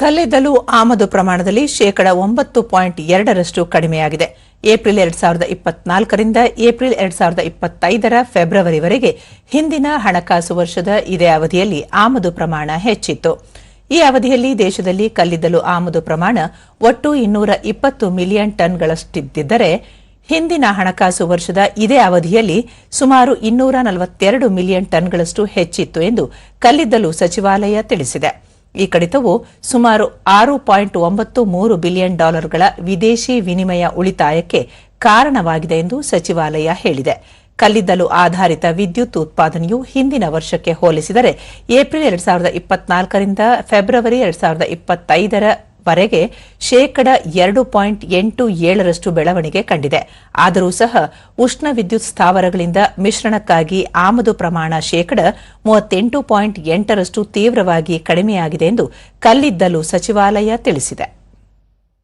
ಕಲ್ಲಿದ್ದಲು ಆಮದು ಪ್ರಮಾಣದಲ್ಲಿ ಶೇಕಡ ಒಂಬತ್ತು ಪಾಯಿಂಟ್ ಎರಡರಷ್ಟು ಕಡಿಮೆಯಾಗಿದೆ. ಏಪ್ರಿಲ್ ಎರಡ್ ಸಾವಿರದ ಇಪ್ಪತ್ನಾಲ್ಕರಿಂದ ಏಪ್ರಿಲ್ ಎರಡ್ ಸಾವಿರದ ಇಪ್ಪತ್ತೈದರ ಫೆಬ್ರವರಿವರೆಗೆ ಹಿಂದಿನ ಹಣಕಾಸು ವರ್ಷದ ಇದೇ ಅವಧಿಯಲ್ಲಿ ಆಮದು ಪ್ರಮಾಣ ಹೆಚ್ಚಿತ್ತು. ಈ ಅವಧಿಯಲ್ಲಿ ದೇಶದಲ್ಲಿ ಕಲ್ಲಿದ್ದಲು ಆಮದು ಪ್ರಮಾಣ ಒಟ್ಟು ಇನ್ನೂರ ಇಪ್ಪತ್ತು ಮಿಲಿಯನ್ ಟನ್ಗಳಷ್ಟಿದ್ದರೆ ಹಿಂದಿನ ಹಣಕಾಸು ವರ್ಷದ ಇದೇ ಅವಧಿಯಲ್ಲಿ ಸುಮಾರು ಇನ್ನೂರ ನಲವತ್ತೆರಡು ಮಿಲಿಯನ್ ಟನ್ಗಳಷ್ಟು ಹೆಚ್ಚಿತ್ತು ಎಂದು ಕಲ್ಲಿದ್ದಲು ಸಚಿವಾಲಯ ತಿಳಿಸಿದೆ. ಈ ಕಡಿತವು ಸುಮಾರು ಆರು ಪಾಯಿಂಟ್ ಒಂಬತ್ತು ಮೂರು ಬಿಲಿಯನ್ ಡಾಲರ್ಗಳ ವಿದೇಶಿ ವಿನಿಮಯ ಉಳಿತಾಯಕ್ಕೆ ಕಾರಣವಾಗಿದೆ ಎಂದು ಸಚಿವಾಲಯ ಹೇಳಿದೆ. ಕಲ್ಲಿದ್ದಲು ಆಧಾರಿತ ವಿದ್ಯುತ್ ಉತ್ಪಾದನೆಯು ಹಿಂದಿನ ವರ್ಷಕ್ಕೆ ಹೋಲಿಸಿದರೆ ಏಪ್ರಿಲ್ ಎರಡ್ ಸಾವಿರದ ಇಪ್ಪತ್ನಾಲ್ಕರಿಂದ ಫೆಬ್ರವರಿ ಎರಡ್ ಸಾವಿರದ ಇಪ್ಪತ್ತೈದರ ವರೆಗೆ ಶೇಕಡ ಎರಡು ಪಾಯಿಂಟ್ ಎಂಟು ಏಳರಷ್ಟು ಬೆಳವಣಿಗೆ ಕಂಡಿದೆ. ಆದರೂ ಸಹ ಉಷ್ಣ ವಿದ್ಯುತ್ ಸ್ಥಾವರಗಳಿಂದ ಮಿಶ್ರಣಕ್ಕಾಗಿ ಆಮದು ಪ್ರಮಾಣ ಶೇಕಡ ಮೂವತ್ತೆಂಟು ಪಾಯಿಂಟ್ ಎಂಟರಷ್ಟು ತೀವ್ರವಾಗಿ ಕಡಿಮೆಯಾಗಿದೆ ಎಂದು ಕಲ್ಲಿದ್ದಲು ಸಚಿವಾಲಯ ತಿಳಿಸಿದೆ.